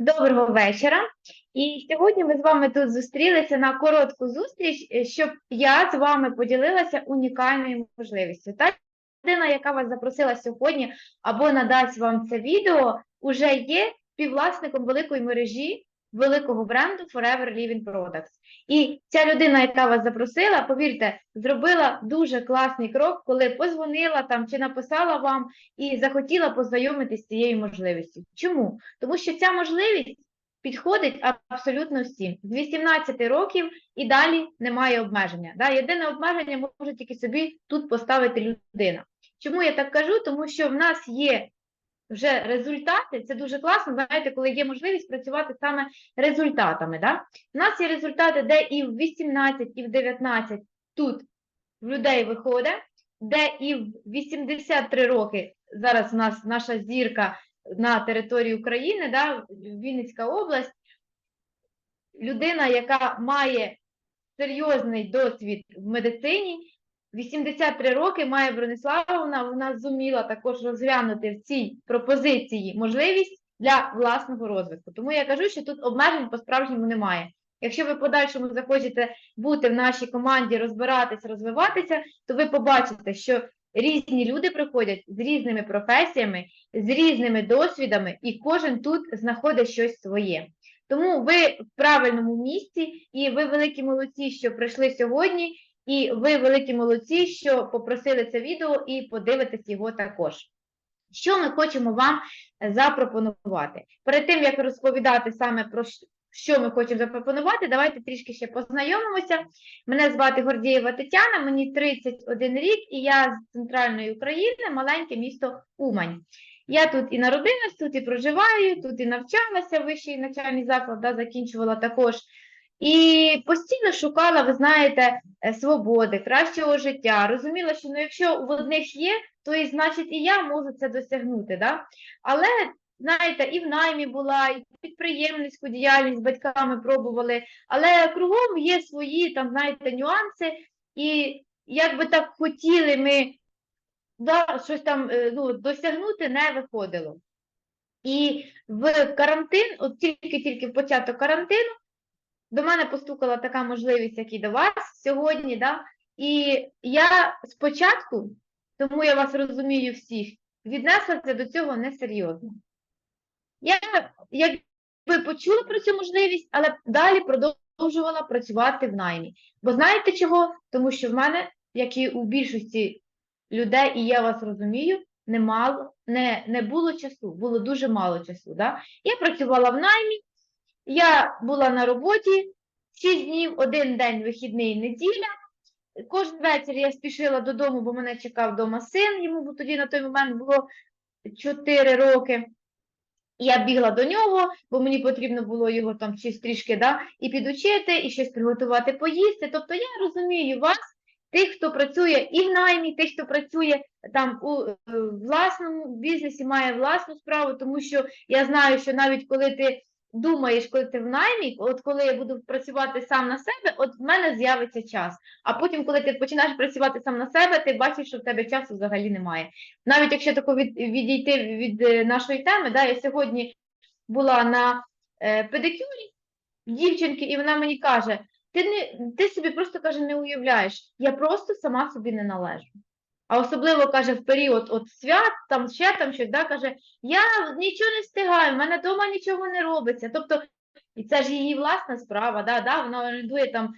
Доброго вечора. І сьогодні ми з вами тут зустрілися на коротку зустріч, е, щоб я з вами поділилася унікальною можливістю. Та людина, яка вас запросила сьогодні або надасть вам це відео, уже є співвласником великої мережі великого бренду Forever Living Products. І ця людина, яка вас запросила, повірте, зробила дуже класний крок, коли позвонила там чи написала вам і захотіла познайомитися з цією можливістю. Чому? Тому що ця можливість підходить абсолютно всім. З 18 років і далі немає обмеження. Да? Єдине обмеження може тільки собі тут поставити людина. Чому я так кажу? Тому що в нас є вже результати, це дуже класно, знаєте, коли є можливість працювати саме результатами. Да? У нас є результати, де і в 18, і в 19 тут в людей виходить, де і в 83 роки зараз у нас наша зірка на території України, да, Вінницька область, людина, яка має серйозний досвід в медицині, 83 роки має Брониславовна, вона зуміла також розглянути в цій пропозиції можливість для власного розвитку. Тому я кажу, що тут обмежень по-справжньому немає. Якщо ви подальшому захочете бути в нашій команді, розбиратися, розвиватися, то ви побачите, що різні люди приходять з різними професіями, з різними досвідами, і кожен тут знаходить щось своє. Тому ви в правильному місці, і ви великі молодці, що прийшли сьогодні, і ви великі молодці, що попросили це відео і подивитесь його також. Що ми хочемо вам е, запропонувати? Перед тим, як розповідати саме про що ми хочемо запропонувати, давайте трішки ще познайомимося. Мене звати Гордієва Тетяна, мені 31 рік, і я з центральної України, маленьке місто Умань. Я тут і народилась, тут і проживаю, тут і навчалася в вищий навчальний заклад, да, закінчувала також. І постійно шукала, ви знаєте, е, свободи, кращого життя. Розуміла, що ну, якщо в одних є, то і значить і я можу це досягнути. Да? Але, знаєте, і в наймі була, і підприємницьку діяльність з батьками пробували, але кругом є свої там, знаєте, нюанси, і як би так хотіли ми да, щось там е, ну, досягнути, не виходило. І в карантин, от тільки-тільки в початок карантину, до мене постукала така можливість, як і до вас сьогодні, да? і я спочатку, тому я вас розумію всіх, віднеслася до цього несерйозно. Я якби почула про цю можливість, але далі продовжувала працювати в наймі. Бо знаєте чого? Тому що в мене, як і у більшості людей, і я вас розумію, немало, не, не було часу, було дуже мало часу. Да? Я працювала в наймі, я була на роботі 6 днів, один день вихідний неділя. Кожен вечір я спішила додому, бо мене чекав вдома син. Йому тоді на той момент було 4 роки. Я бігла до нього, бо мені потрібно було його там щось трішки да, і підучити, і щось приготувати поїсти. Тобто я розумію вас, тих, хто працює і в наймі, тих, хто працює там у е, власному бізнесі, має власну справу, тому що я знаю, що навіть коли ти думаєш, коли ти в наймі, от коли я буду працювати сам на себе, от в мене з'явиться час. А потім, коли ти починаєш працювати сам на себе, ти бачиш, що в тебе часу взагалі немає. Навіть якщо тако від, відійти від е, нашої теми, да, я сьогодні була на е, педикюрі дівчинки, і вона мені каже: ти не ти собі просто каже, не уявляєш, я просто сама собі не належу. А особливо каже в період от свят, там ще там щось, да, каже, я нічого не встигаю, в мене вдома нічого не робиться. Тобто, і це ж її власна справа, да, да, вона орендує там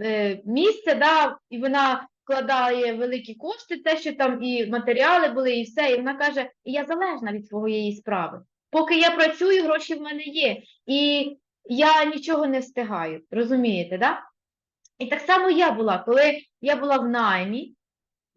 е, місце, да, і вона вкладає великі кошти, те, що там і матеріали були, і все. І вона каже, я залежна від своєї справи. Поки я працюю, гроші в мене є. І я нічого не встигаю. Розумієте, да? І так само я була, коли я була в наймі,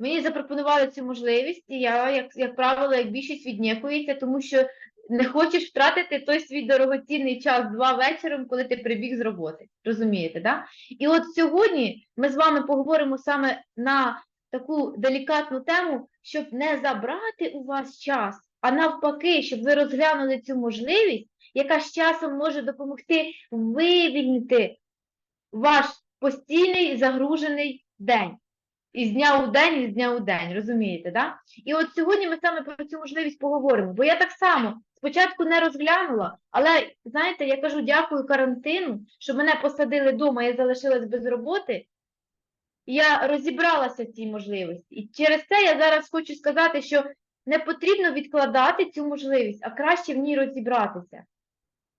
мені запропонували цю можливість, і я, як, як правило, як більшість віднікується, тому що не хочеш втратити той свій дорогоцінний час два вечором, коли ти прибіг з роботи. Розумієте, да? І от сьогодні ми з вами поговоримо саме на таку делікатну тему, щоб не забрати у вас час, а навпаки, щоб ви розглянули цю можливість, яка з часом може допомогти вивільнити ваш постійний загружений день. Із дня у день, із дня у день, розумієте, да? І от сьогодні ми саме про цю можливість поговоримо, бо я так само спочатку не розглянула, але знаєте, я кажу дякую карантину, що мене посадили вдома, я залишилась без роботи. Я розібралася в цій можливості. І через це я зараз хочу сказати, що не потрібно відкладати цю можливість, а краще в ній розібратися.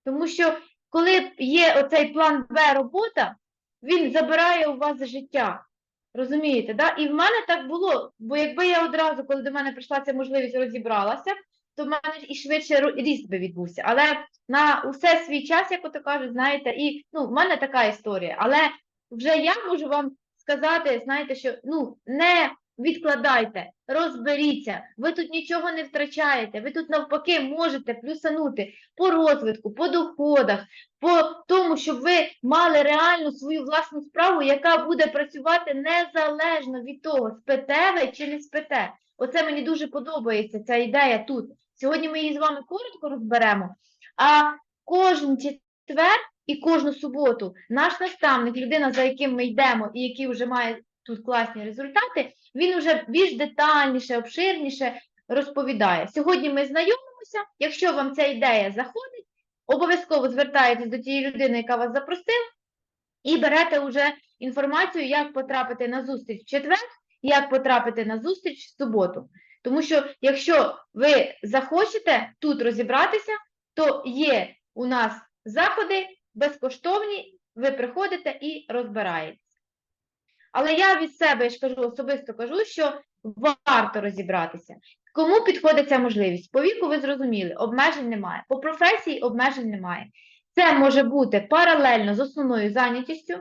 Тому що коли є оцей план Б робота, він забирає у вас життя. Розумієте, да? І в мене так було, бо якби я одразу, коли до мене прийшла ця можливість, розібралася, то в мене і швидше ріст би відбувся. Але на усе свій час, як ото кажуть, знаєте, і ну, в мене така історія. Але вже я можу вам сказати, знаєте, що ну не відкладайте, розберіться, ви тут нічого не втрачаєте, ви тут навпаки можете плюсанути по розвитку, по доходах, по тому, щоб ви мали реальну свою власну справу, яка буде працювати незалежно від того, спите ви чи не спите. Оце мені дуже подобається ця ідея тут. Сьогодні ми її з вами коротко розберемо, а кожен четвер і кожну суботу наш наставник, людина, за яким ми йдемо і який вже має тут класні результати, він вже більш детальніше, обширніше розповідає. Сьогодні ми знайомимося. Якщо вам ця ідея заходить, обов'язково звертаєтесь до тієї людини, яка вас запросила, і берете вже інформацію, як потрапити на зустріч в четвер, як потрапити на зустріч в суботу. Тому що якщо ви захочете тут розібратися, то є у нас заходи безкоштовні, ви приходите і розбираєтесь. Але я від себе я ж кажу, особисто кажу, що варто розібратися. Кому підходить ця можливість? По віку ви зрозуміли, обмежень немає. По професії обмежень немає. Це може бути паралельно з основною зайнятістю,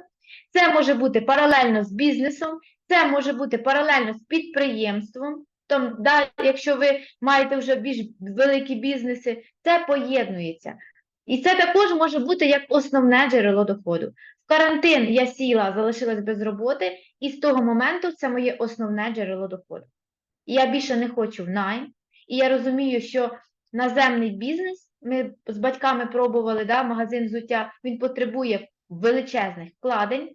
це може бути паралельно з бізнесом, це може бути паралельно з підприємством. Там, да, якщо ви маєте вже більш великі бізнеси, це поєднується. І це також може бути як основне джерело доходу. Карантин я сіла, залишилась без роботи, і з того моменту це моє основне джерело доходу. Я більше не хочу в найм. І я розумію, що наземний бізнес, ми з батьками пробували да, магазин взуття, він потребує величезних вкладень.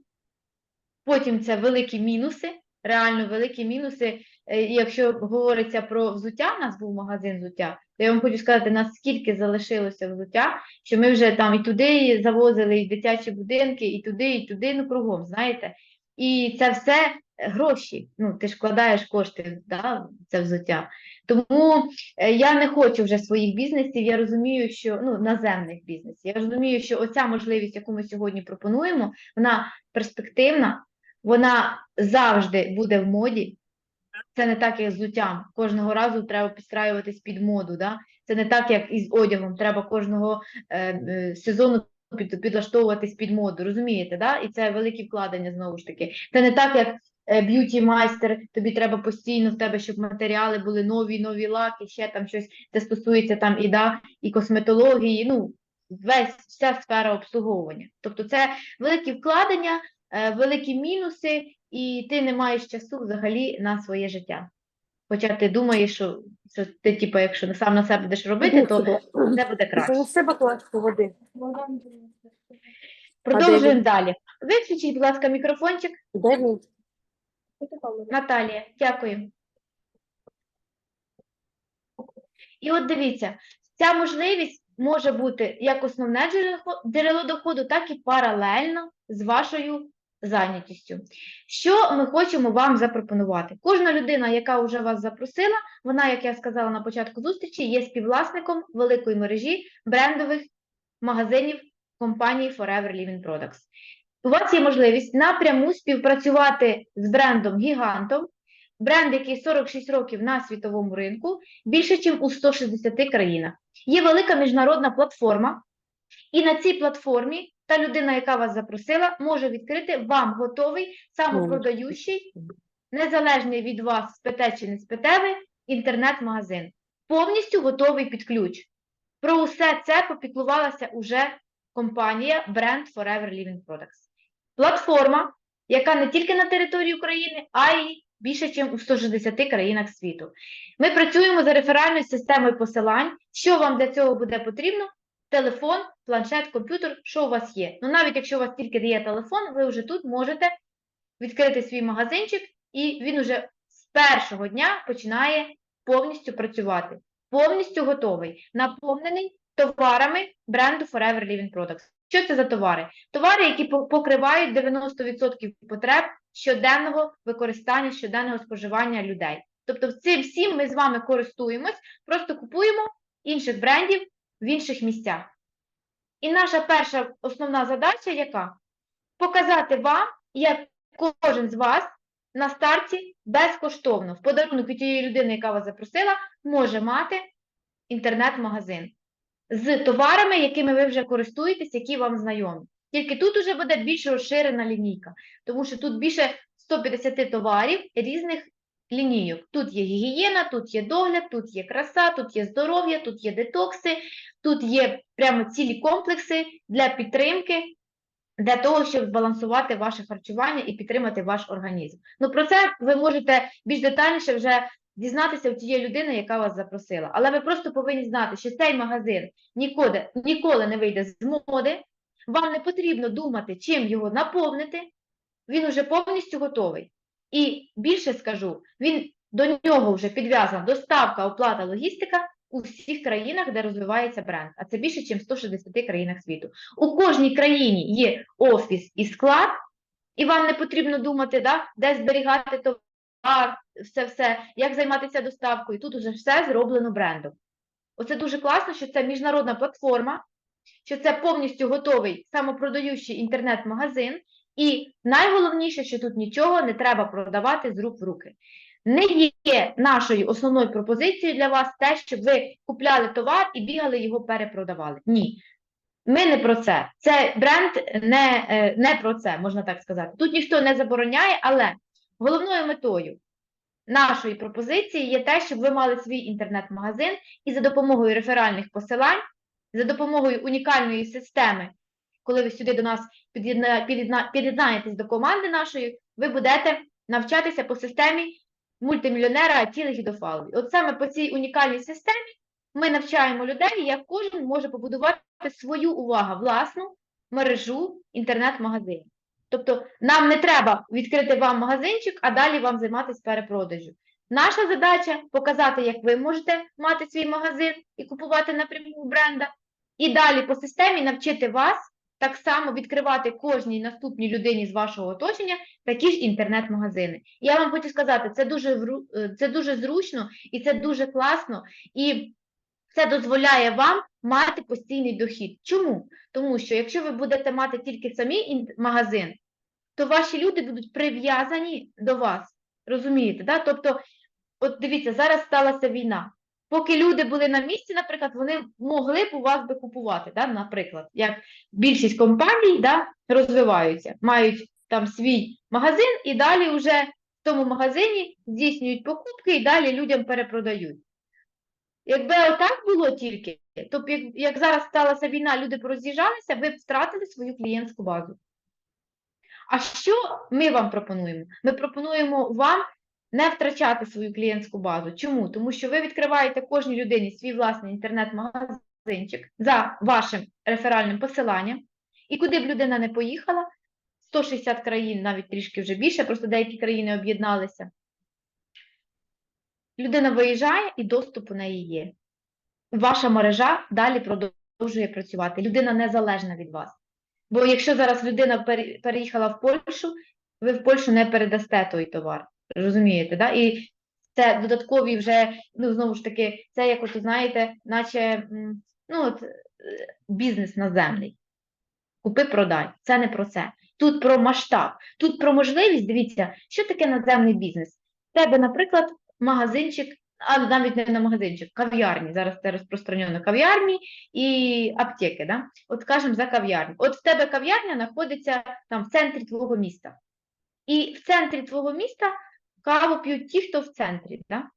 Потім це великі мінуси, реально великі мінуси. Е, Якщо говориться про взуття, у нас був магазин взуття, то я вам хочу сказати, наскільки залишилося взуття, що ми вже там і туди завозили, і дитячі будинки, і туди, і туди, ну кругом, знаєте. І це все гроші. Ну, ти ж вкладаєш кошти да, це взуття. Тому е, я не хочу вже своїх бізнесів. Я розумію, що ну наземних бізнесів. Я розумію, що оця можливість, яку ми сьогодні пропонуємо, вона перспективна, вона завжди буде в моді. Це не так, як з взуттям. Кожного разу треба підстраюватись під моду. Да? Це не так, як із одягом. Треба кожного е, е, сезону під, підлаштовуватись під моду. Розумієте, да? І це великі вкладення знову ж таки. Це не так, як е, б'юті майстер, тобі треба постійно в тебе, щоб матеріали були нові, нові лаки, ще там щось. Це стосується там і да, і косметології. Ну, весь вся сфера обслуговування. Тобто, це великі вкладення, е, великі мінуси, і ти не маєш часу взагалі на своє життя. Хоча ти думаєш, що, що ти, типу, якщо сам на себе будеш робити, то це буде краще. Принеси баклажку води. Продовжуємо далі. Виключіть, будь ласка, мікрофончик. Де він? Наталія, дякую. І от дивіться, ця можливість може бути як основне джерело доходу, так і паралельно з вашою зайнятістю. Що ми хочемо вам запропонувати? Кожна людина, яка вже вас запросила, вона, як я сказала на початку зустрічі, є співвласником великої мережі брендових магазинів компанії Forever Living Products. У вас є можливість напряму співпрацювати з брендом гігантом, бренд, який 46 років на світовому ринку, більше, ніж у 160 країнах. Є велика міжнародна платформа, і на цій платформі та людина, яка вас запросила, може відкрити вам готовий, самопродаючий, незалежний від вас, спите чи не спите ви, інтернет-магазин. Повністю готовий під ключ. Про усе це попіклувалася уже компанія бренд Forever Living Products. Платформа, яка не тільки на території України, а й більше, ніж у 160 країнах світу. Ми працюємо за реферальною системою посилань. Що вам для цього буде потрібно? Телефон, планшет, комп'ютер, що у вас є. Ну, навіть якщо у вас тільки є телефон, ви вже тут можете відкрити свій магазинчик, і він уже з першого дня починає повністю працювати. повністю готовий, наповнений товарами бренду Forever Living Products. Що це за товари? Товари, які покривають 90% потреб щоденного використання, щоденного споживання людей. Тобто цим всім ми з вами користуємось, просто купуємо інших брендів в інших місцях. І наша перша основна задача яка? Показати вам, як кожен з вас на старті безкоштовно в подарунок від тієї людини, яка вас запросила, може мати інтернет-магазин з товарами, якими ви вже користуєтесь, які вам знайомі. Тільки тут уже буде більш розширена лінійка, тому що тут більше 150 товарів різних лінійок. Тут є гігієна, тут є догляд, тут є краса, тут є здоров'я, тут є детокси, тут є прямо цілі комплекси для підтримки, для того, щоб збалансувати ваше харчування і підтримати ваш організм. Ну про це ви можете більш детальніше вже дізнатися у тієї людини, яка вас запросила. Але ви просто повинні знати, що цей магазин ніколи, ніколи не вийде з моди. Вам не потрібно думати, чим його наповнити. Він уже повністю готовий. І більше скажу, він до нього вже підв'язана доставка, оплата, логістика у всіх країнах, де розвивається бренд. А це більше, ніж в 160 країнах світу. У кожній країні є офіс і склад, і вам не потрібно думати, да, де зберігати товар, все, все, як займатися доставкою. Тут уже все зроблено брендом. Оце дуже класно, що це міжнародна платформа, що це повністю готовий самопродаючий інтернет-магазин. І найголовніше, що тут нічого не треба продавати з рук в руки. Не є нашою основною пропозицією для вас те, щоб ви купляли товар і бігали його перепродавали. Ні. Ми не про це. Це бренд не, е, не про це, можна так сказати. Тут ніхто не забороняє, але головною метою нашої пропозиції є те, щоб ви мали свій інтернет-магазин і за допомогою реферальних посилань, за допомогою унікальної системи, коли ви сюди до нас під'єдна- під'єдна- під'єднаєтесь до команди нашої, ви будете навчатися по системі мультимільйонера Атіли Гідофалові. От саме по цій унікальній системі ми навчаємо людей, як кожен може побудувати свою увагу, власну мережу інтернет-магазинів. Тобто нам не треба відкрити вам магазинчик, а далі вам займатися перепродажю. Наша задача показати, як ви можете мати свій магазин і купувати напряму бренда, і далі по системі навчити вас так само відкривати кожній наступній людині з вашого оточення такі ж інтернет-магазини. Я вам хочу сказати, це дуже, е, це дуже зручно і це дуже класно, і це дозволяє вам мати постійний дохід. Чому? Тому що якщо ви будете мати тільки самі магазин, то ваші люди будуть прив'язані до вас. Розумієте? Да? Тобто, от дивіться, зараз сталася війна. Поки люди були на місці, наприклад, вони могли б у вас би купувати, да? наприклад, як більшість компаній да, розвиваються, мають там свій магазин і далі вже в тому магазині здійснюють покупки і далі людям перепродають. Якби отак було тільки, то як, як зараз сталася війна, люди пороз'їжджалися, ви б втратили свою клієнтську базу. А що ми вам пропонуємо? Ми пропонуємо вам не втрачати свою клієнтську базу. Чому? Тому що ви відкриваєте кожній людині свій власний інтернет-магазинчик за вашим реферальним посиланням, і куди б людина не поїхала, 160 країн, навіть трішки вже більше, просто деякі країни об'єдналися. Людина виїжджає і доступ у неї є. Ваша мережа далі продовжує працювати. Людина незалежна від вас. Бо якщо зараз людина переїхала в Польщу, ви в Польщу не передасте той товар. Розумієте, да? І це додаткові вже, ну знову ж таки, це як от знаєте, наче ну, от, е, бізнес наземний. Купи-продай. Це не про це. Тут про масштаб, тут про можливість. Дивіться, що таке наземний бізнес. В тебе, наприклад, магазинчик, а навіть не на магазинчик, кав'ярні. Зараз це розпространено кав'ярні і аптеки. Да? От скажемо за кав'ярню. От в тебе кав'ярня знаходиться там в центрі твого міста. І в центрі твого міста каву п'ють ті, хто в центрі. Да?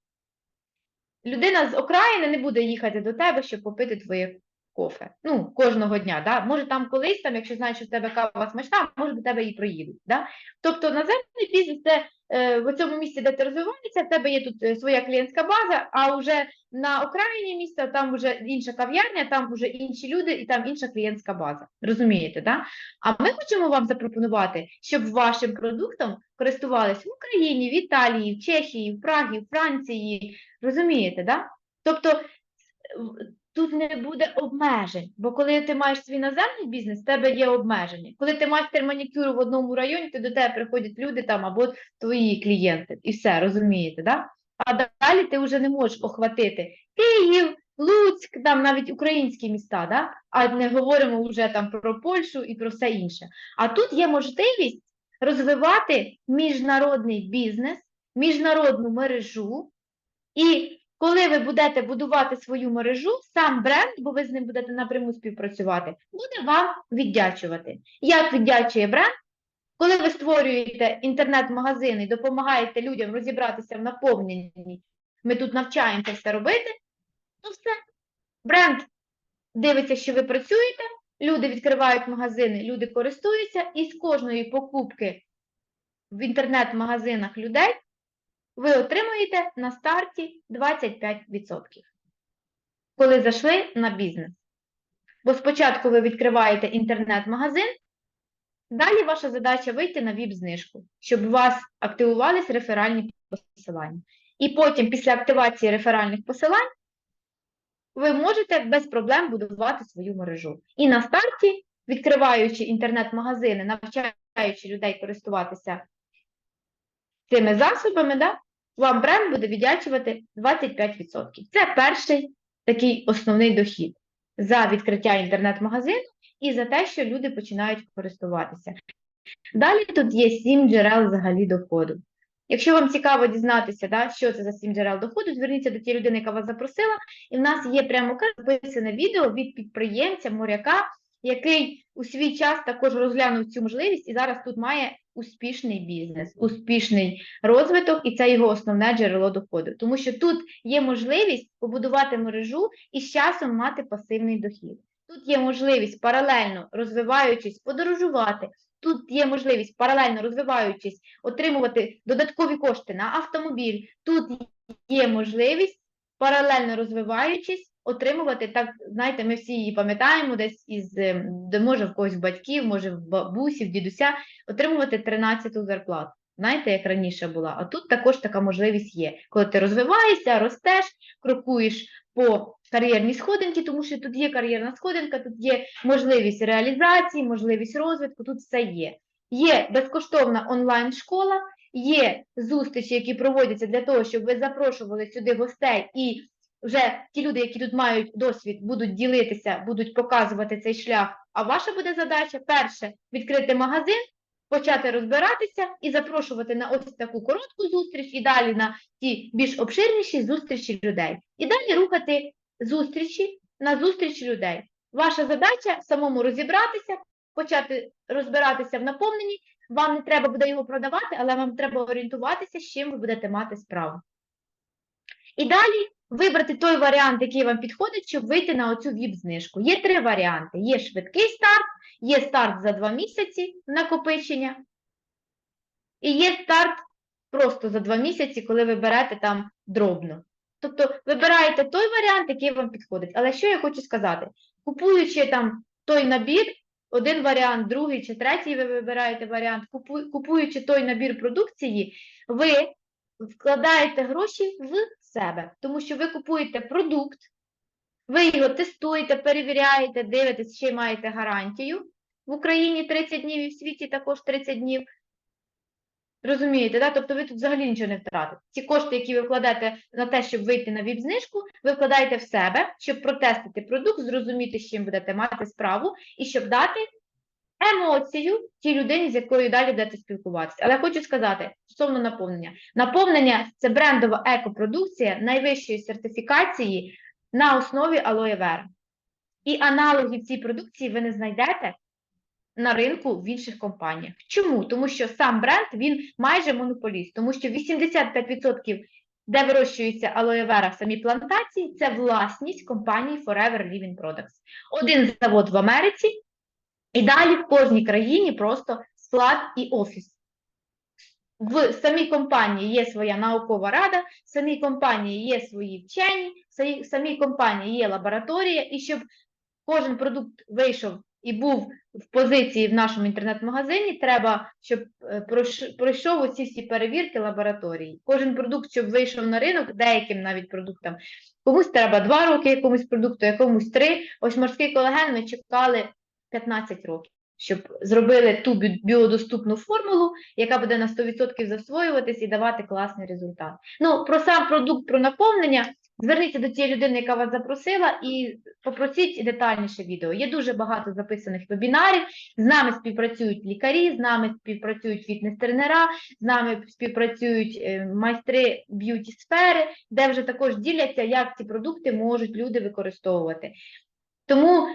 Людина з окраїни не буде їхати до тебе, щоб попити твоє кофе. Ну, кожного дня. Да? Може, там колись, там, якщо знають, що в тебе кава смачна, може до тебе і проїдуть. Да? Тобто наземний бізнес це е, в цьому місці, де ти розвиваєшся, в тебе є тут е, своя клієнтська база, а вже на окраїні міста там вже інша кав'ярня, там вже інші люди і там інша клієнтська база. Розумієте, да? А ми хочемо вам запропонувати, щоб вашим продуктом користувались в Україні, в Італії, в Чехії, в Прагі, в Франції. Розумієте, да? Тобто не буде обмежень. Бо коли ти маєш свій наземний бізнес, в тебе є обмеження. Коли ти майстер манікюру в одному районі, то до тебе приходять люди там або твої клієнти. І все, розумієте, да? А далі ти вже не можеш охватити Київ, Луцьк, там навіть українські міста, да? а не говоримо вже там про Польщу і про все інше. А тут є можливість розвивати міжнародний бізнес, міжнародну мережу. І коли ви будете будувати свою мережу, сам бренд, бо ви з ним будете напряму співпрацювати, буде вам віддячувати. Як віддячує бренд? Коли ви створюєте інтернет-магазин і допомагаєте людям розібратися в наповненні, ми тут навчаємося все робити, то все. Бренд дивиться, що ви працюєте, люди відкривають магазини, люди користуються, і з кожної покупки в інтернет-магазинах людей ви отримуєте на старті 25%, коли зайшли на бізнес. Бо спочатку ви відкриваєте інтернет-магазин, далі ваша задача вийти на ВІП-знижку, щоб у вас активувались реферальні посилання. І потім, після активації реферальних посилань, ви можете без проблем будувати свою мережу. І на старті, відкриваючи інтернет-магазини, навчаючи людей користуватися цими засобами, да, вам бренд буде віддячувати 25%. Це перший такий основний дохід за відкриття інтернет-магазину і за те, що люди починають користуватися. Далі тут є сім джерел взагалі доходу. Якщо вам цікаво дізнатися, да, що це за сім джерел доходу, зверніться до тієї людини, яка вас запросила, і в нас є прямо записане відео від підприємця, моряка, який у свій час також розглянув цю можливість і зараз тут має успішний бізнес, успішний розвиток, і це його основне джерело доходу. Тому що тут є можливість побудувати мережу і з часом мати пасивний дохід. Тут є можливість паралельно розвиваючись, подорожувати. Тут є можливість паралельно розвиваючись, отримувати додаткові кошти на автомобіль. Тут є можливість паралельно розвиваючись, отримувати так, знаєте, ми всі її пам'ятаємо, десь із ем, де може в когось батьків, може в бабусі, в дідуся, отримувати 13-ту зарплату. Знаєте, як раніше була. А тут також така можливість є. Коли ти розвиваєшся, ростеш, крокуєш по кар'єрній сходинці, тому що тут є кар'єрна сходинка, тут є можливість реалізації, можливість розвитку, тут все є. Є безкоштовна онлайн-школа, є зустрічі, які проводяться для того, щоб ви запрошували сюди гостей, і вже ті люди, які тут мають досвід, будуть ділитися, будуть показувати цей шлях. А ваша буде задача перше відкрити магазин, почати розбиратися і запрошувати на ось таку коротку зустріч, і далі на ті більш обширніші зустрічі людей. І далі рухати зустрічі на зустріч людей. Ваша задача самому розібратися, почати розбиратися в наповненні. Вам не треба буде його продавати, але вам треба орієнтуватися, з чим ви будете мати справу. І далі вибрати той варіант, який вам підходить, щоб вийти на оцю ВІП-знижку. Є три варіанти: є швидкий старт, є старт за два місяці накопичення, і є старт просто за два місяці, коли ви берете там дробно. Тобто вибираєте той варіант, який вам підходить. Але що я хочу сказати? Купуючи там той набір, один варіант, другий чи третій, ви вибираєте варіант, купуючи той набір продукції, ви вкладаєте гроші в себе, тому що ви купуєте продукт, ви його тестуєте, перевіряєте, дивитесь, ще маєте гарантію. В Україні 30 днів і в світі також 30 днів. Розумієте, да? тобто ви тут взагалі нічого не втратите. Ці кошти, які ви вкладаєте на те, щоб вийти на ВІП-знижку, ви вкладаєте в себе, щоб протестити продукт, зрозуміти, з чим будете мати справу, і щоб дати емоцію тій людині, з якою далі будете спілкуватися. Але хочу сказати, стосовно наповнення. Наповнення це брендова екопродукція найвищої сертифікації на основі Aloe Vera. І аналогів цій продукції ви не знайдете на ринку в інших компаніях. Чому? Тому що сам бренд він майже монополіст, тому що 85%, де вирощується алоє вера в самій плантації, це власність компанії Forever Living Products. Один завод в Америці, і далі в кожній країні просто склад і офіс. В самій компанії є своя наукова рада, в самій компанії є свої вчені, в самій компанії є лабораторія, і щоб кожен продукт вийшов і був в позиції в нашому інтернет-магазині, треба, щоб е, пройшов оці всі перевірки лабораторії. Кожен продукт, щоб вийшов на ринок, деяким навіть продуктам, Комусь треба 2 роки якомусь продукту, якомусь 3. Ось морський колаген ми чекали 15 років, щоб зробили ту бі- біодоступну формулу, яка буде на 100% засвоюватись і давати класний результат. Ну, про сам продукт, про наповнення. Зверніться до цієї людини, яка вас запросила, і попросіть детальніше відео. Є дуже багато записаних вебінарів. З нами співпрацюють лікарі, з нами співпрацюють фітнес-тренера, з нами співпрацюють е, майстри б'юті сфери, де вже також діляться, як ці продукти можуть люди використовувати. Тому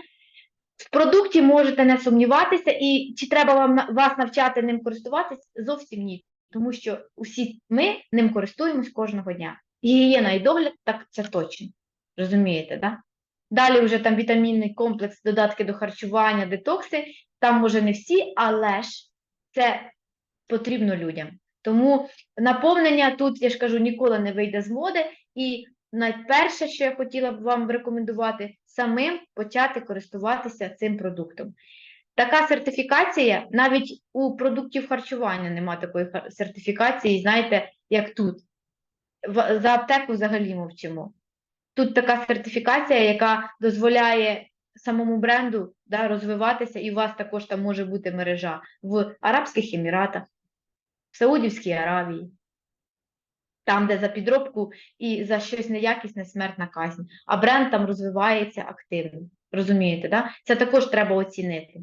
в продукті можете не сумніватися, і чи треба вам вас навчати ним користуватись? Зовсім ні. Тому що усі ми ним користуємось кожного дня. Гігієна і догляд, так це точно. Розумієте, да? Далі вже там вітамінний комплекс, додатки до харчування, детокси. Там може не всі, але ж це потрібно людям. Тому наповнення тут, я ж кажу, ніколи не вийде з моди. І найперше, що я хотіла б вам рекомендувати, самим почати користуватися цим продуктом. Така сертифікація, навіть у продуктів харчування нема такої сертифікації, знаєте, як тут. За аптеку взагалі мовчимо. Тут така сертифікація, яка дозволяє самому бренду да, розвиватися, і у вас також там може бути мережа в Арабських Еміратах, в Саудівській Аравії, там, де за підробку і за щось неякісне смертна казнь, а бренд там розвивається активно. Розумієте, да? Це також треба оцінити.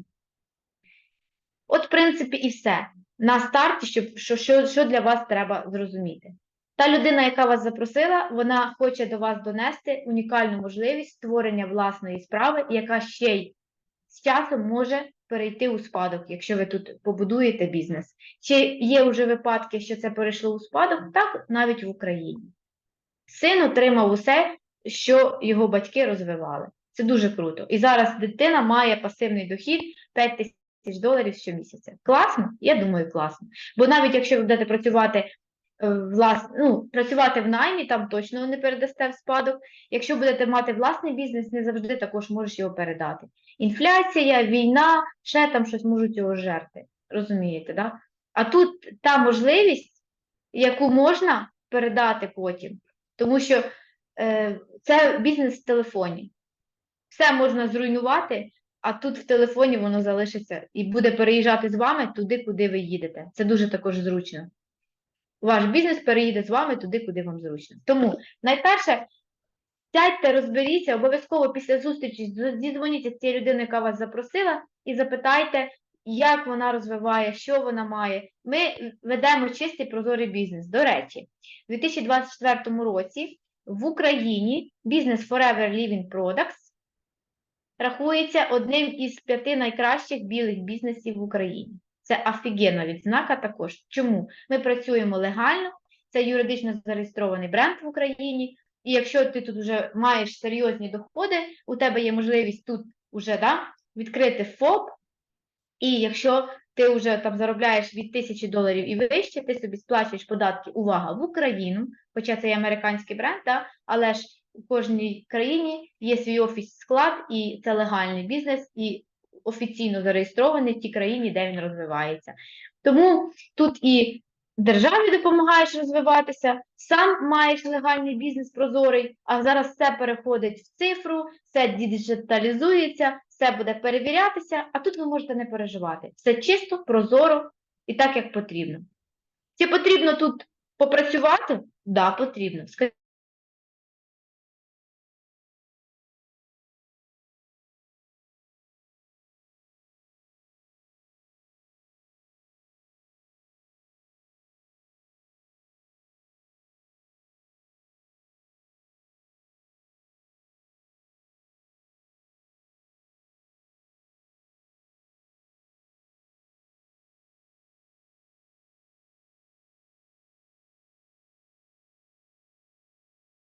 От, в принципі, і все. На старті, щоб, що, що, що для вас треба зрозуміти. Та людина, яка вас запросила, вона хоче до вас донести унікальну можливість створення власної справи, яка ще й з часом може перейти у спадок, якщо ви тут побудуєте бізнес. Чи є вже випадки, що це перейшло у спадок? Так, навіть в Україні. Син отримав усе, що його батьки розвивали. Це дуже круто. І зараз дитина має пасивний дохід 5 тисяч доларів щомісяця. Класно? Я думаю, класно. Бо навіть якщо ви будете працювати влас... ну, працювати в наймі, там точно не передасте в спадок. Якщо будете мати власний бізнес, не завжди також можеш його передати. Інфляція, війна, ще там щось можуть його жерти. Розумієте, да? А тут та можливість, яку можна передати потім, тому що е, це бізнес в телефоні. Все можна зруйнувати, а тут в телефоні воно залишиться і буде переїжджати з вами туди, куди ви їдете. Це дуже також зручно. Ваш бізнес переїде з вами туди, куди вам зручно. Тому найперше, сядьте, розберіться, обов'язково після зустрічі зідзвоніться з цією людиною, яка вас запросила, і запитайте, як вона розвиває, що вона має. Ми ведемо чистий прозорий бізнес. До речі, у 2024 році в Україні бізнес Forever Living Products рахується одним із п'яти найкращих білих бізнесів в Україні. Це офігенна відзнака також. Чому? Ми працюємо легально, це юридично зареєстрований бренд в Україні, і якщо ти тут вже маєш серйозні доходи, у тебе є можливість тут уже да, відкрити ФОП, і якщо ти вже там заробляєш від тисячі доларів і вище, ти собі сплачуєш податки, увага, в Україну, хоча це є американський бренд, да, але ж у кожній країні є свій офіс склад, і це легальний бізнес, і офіційно зареєстрований в тій країні, де він розвивається. Тому тут і державі допомагаєш розвиватися, сам маєш легальний бізнес прозорий, а зараз все переходить в цифру, все діджиталізується, все буде перевірятися, а тут ви можете не переживати. Все чисто, прозоро і так, як потрібно. Чи потрібно тут попрацювати? Да, потрібно.